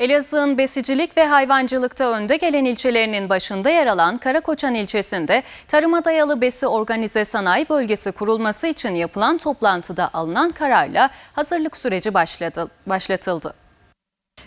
Elazığ'ın besicilik ve hayvancılıkta önde gelen ilçelerinin başında yer alan Karakoçan ilçesinde tarıma dayalı besi organize sanayi bölgesi kurulması için yapılan toplantıda alınan kararla hazırlık süreci başladı, başlatıldı.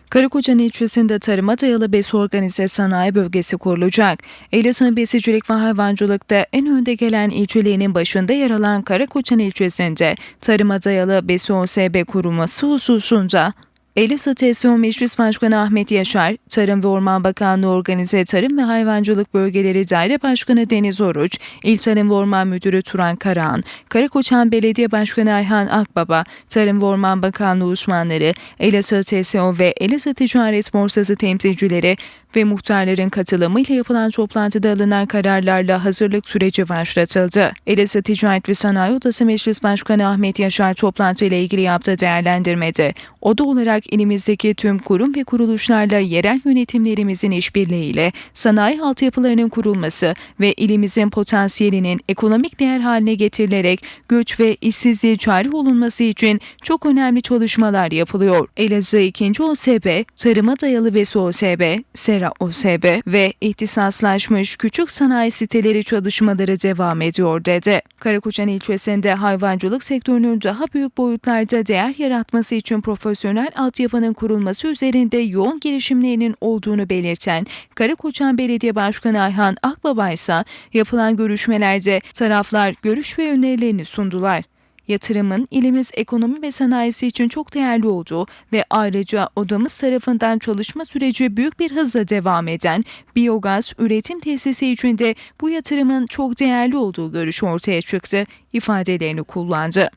Karakoçan ilçesinde tarıma dayalı besi organize sanayi bölgesi kurulacak. Elazığ besicilik ve hayvancılıkta en önde gelen ilçelerinin başında yer alan Karakoçan ilçesinde tarıma dayalı besi OSB kurulması hususunda Elazığ TSO Meclis Başkanı Ahmet Yaşar, Tarım ve Orman Bakanlığı Organize Tarım ve Hayvancılık Bölgeleri Daire Başkanı Deniz Oruç, İl Tarım ve Orman Müdürü Turan Karahan, Karakoçan Belediye Başkanı Ayhan Akbaba, Tarım ve Orman Bakanlığı uzmanları, Elazığ TSO ve Elazığ Ticaret Borsası temsilcileri ve muhtarların katılımıyla yapılan toplantıda alınan kararlarla hazırlık süreci başlatıldı. Elazığ Ticaret ve Sanayi Odası Meclis Başkanı Ahmet Yaşar toplantıyla ilgili yaptığı değerlendirmede, oda olarak ilimizdeki tüm kurum ve kuruluşlarla yerel yönetimlerimizin işbirliğiyle sanayi altyapılarının kurulması ve ilimizin potansiyelinin ekonomik değer haline getirilerek göç ve işsizliğe çare olunması için çok önemli çalışmalar yapılıyor. Elazığ 2. OSB, tarıma dayalı BES OSB, Sera OSB ve ihtisaslaşmış küçük sanayi siteleri çalışmaları devam ediyor dedi. Karakoçan ilçesinde hayvancılık sektörünün daha büyük boyutlarda değer yaratması için profesyonel altyapının kurulması üzerinde yoğun girişimlerinin olduğunu belirten Karakoçan Belediye Başkanı Ayhan Akbaba ise yapılan görüşmelerde taraflar görüş ve önerilerini sundular. Yatırımın ilimiz ekonomi ve sanayisi için çok değerli olduğu ve ayrıca odamız tarafından çalışma süreci büyük bir hızla devam eden biyogaz üretim tesisi için de bu yatırımın çok değerli olduğu görüşü ortaya çıktı ifadelerini kullandı.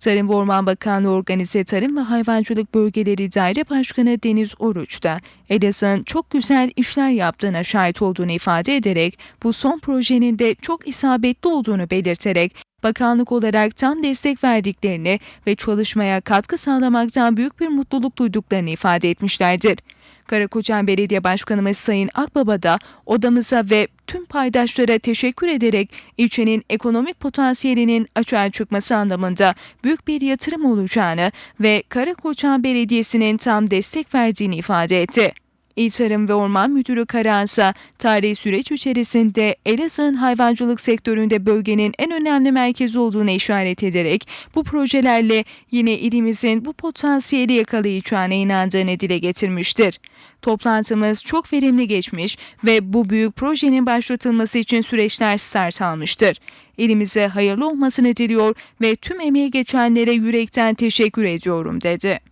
Tarım ve Orman Bakanlığı Organize Tarım ve Hayvancılık Bölgeleri Daire Başkanı Deniz Oruç da Elazığ'ın çok güzel işler yaptığına şahit olduğunu ifade ederek bu son projenin de çok isabetli olduğunu belirterek bakanlık olarak tam destek verdiklerini ve çalışmaya katkı sağlamaktan büyük bir mutluluk duyduklarını ifade etmişlerdir. Karakoçan Belediye Başkanımız Sayın Akbaba da odamıza ve tüm paydaşlara teşekkür ederek ilçenin ekonomik potansiyelinin açığa çıkması anlamında büyük bir yatırım olacağını ve Karakoçan Belediyesi'nin tam destek verdiğini ifade etti. İl Tarım ve Orman Müdürü Karansa, tarihi süreç içerisinde Elazığ'ın hayvancılık sektöründe bölgenin en önemli merkezi olduğuna işaret ederek bu projelerle yine ilimizin bu potansiyeli yakalayacağına inandığını dile getirmiştir. Toplantımız çok verimli geçmiş ve bu büyük projenin başlatılması için süreçler start almıştır. İlimize hayırlı olmasını diliyor ve tüm emeği geçenlere yürekten teşekkür ediyorum dedi.